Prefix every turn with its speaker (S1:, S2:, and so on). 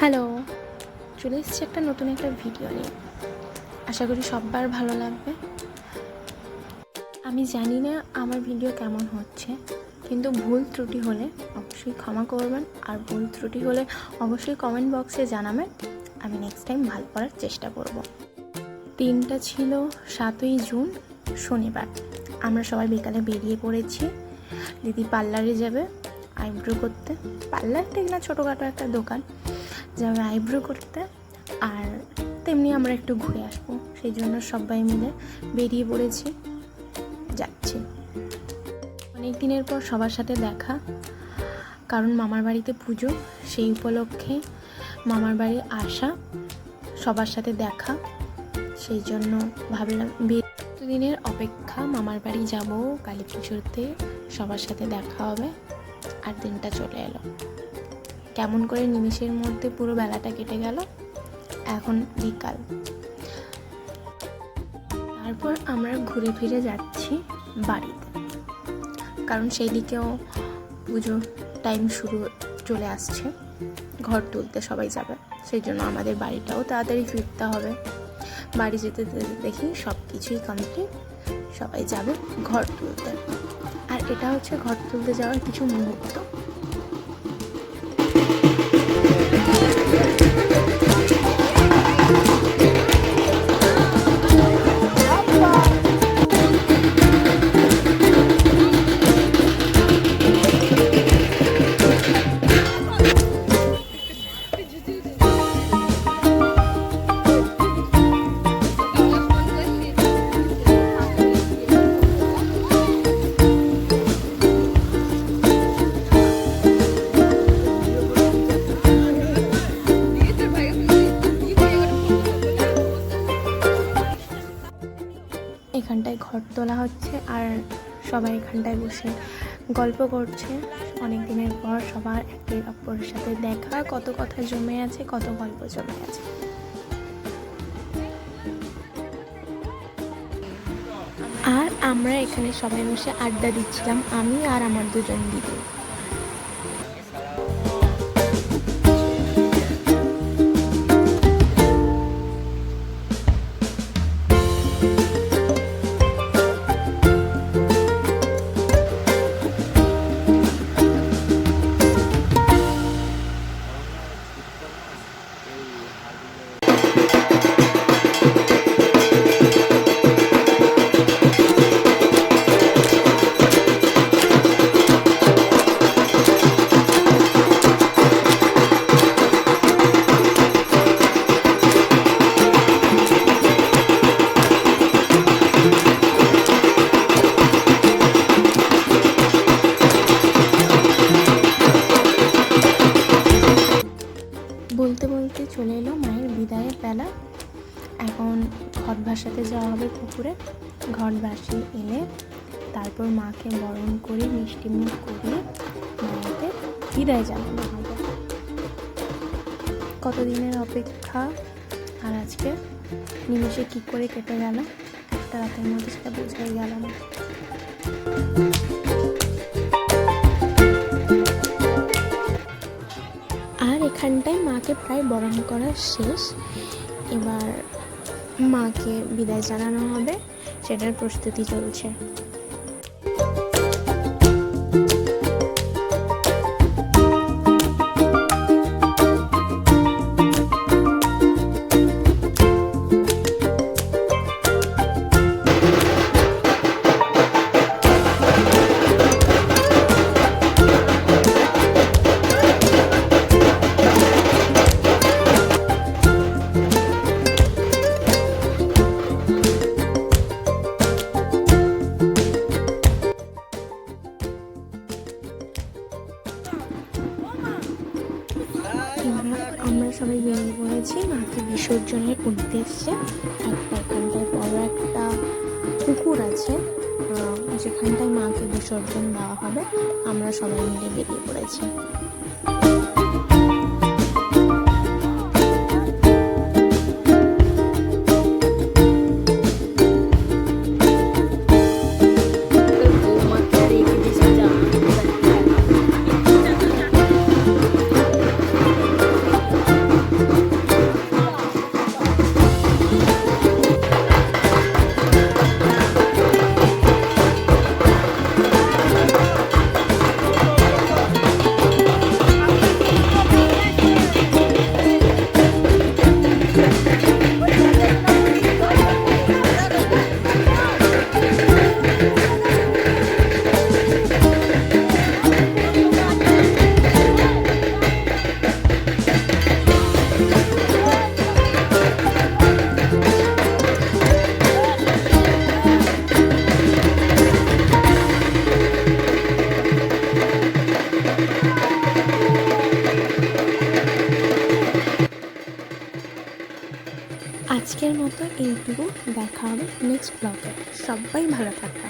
S1: Hello, চলে এসেছি একটা নতুন একটা ভিডিও নিয়ে। আশা করি সববার ভালো লাগবে। আমি জানি না আমার ভিডিও কেমন হচ্ছে, কিন্তু ভুল ত্রুটি হলে অবশ্যই ক্ষমা করবেন, আর ভুল ত্রুটি হলে অবশ্যই কমেন্ট বক্সে জানাবেন। আমি নেক্সট টাইম ভালো করার চেষ্টা করব। দিনটা ছিল সাতই জুন, শনিবার। আমরা সবাই বিকালে বেরিয়ে পড়েছি। দিদি পার্লারে যাবে আইব্রো করতে। পার্লার ঠিক না, ছোটোখাটো একটা দোকান। যাবে আইব্রো করতে। আর তেমনি আমরা একটু ঘুরে আসব। সেই জন্য সবাই মিলে বেরিয়ে পড়েছি। যাচ্ছি। অনেক দিনের পর সবার সাথে দেখা। কারণ মামার বাড়িতে পুজো। সেই উপলক্ষে মামার বাড়ি আসা সবার সাথে দেখা। সেই জন্য ভাবলাম দিনের অপেক্ষা, মামার বাড়ি যাব। কালী পুজোতে সবার সাথে দেখা হবে। আর দিনটা চলে এলো। কেমন করে নিমিষের মধ্যে পুরো বেলাটা কেটে গেল। এখন বিকাল। তারপর আমরা ঘুরে ফিরে যাচ্ছি বাড়িতে। কারণ সেই দিকেও পুজো টাইম শুরু চলে আসছে। ঘর তুলতে সবাই যাবে। সেই জন্য আমাদের বাড়িটাও তাড়াতাড়ি ফিরতে হবে। বাড়ি যেতে যেতে দেখি সব কিছুই কমপ্লিট সবাই যাবে ঘর তুলতে। আর এটা হচ্ছে ঘর তুলতে যাওয়ার কিছু মুহূর্ত। এখানটায় ঘর তোলা হচ্ছে আর সবাই এখানটায় বসে গল্প করছে। অনেক দিনের পর সবার একে অপরের সাথে দেখা, কত কথা জমে আছে, কত গল্প জমে আছে। আর আমরা এখানে সবাই বসে আড্ডা দিচ্ছিলাম, আমি আর আমার দুজন দিদি। ঘট ভাসাতে যাওয়া হবে পুকুরে। ঘট ভাসিয়ে এনে তারপর মাকে বরণ করে মিষ্টি মুখ করিয়ে মায়েতে বিদায় জানানো হবে। কতদিনের অপেক্ষা? আর আজকে নিমেষে কী করে কেটে গেল? একটা রাতের মধ্যে সেটা বোঝাই গেল না। আর এখানটায় মাকে প্রায় বরণ করা শেষ। এবার মাকে বিদায় জানানো হবে। সেটার প্রস্তুতি চলছে। আমরা সবাই বেরিয়ে পড়েছি মাকে বিসর্জনের উদ্দেশ্যে। একটা এখানটায় বড় একটা পুকুর আছে যেখানটায় মাকে বিসর্জন দেওয়া হবে। আমরা সবাই মিলে বেরিয়ে পড়েছি। আজকের মতো এইটুকু দেখা হবে নেক্সট ব্লগে সবাই ভালো থাকবে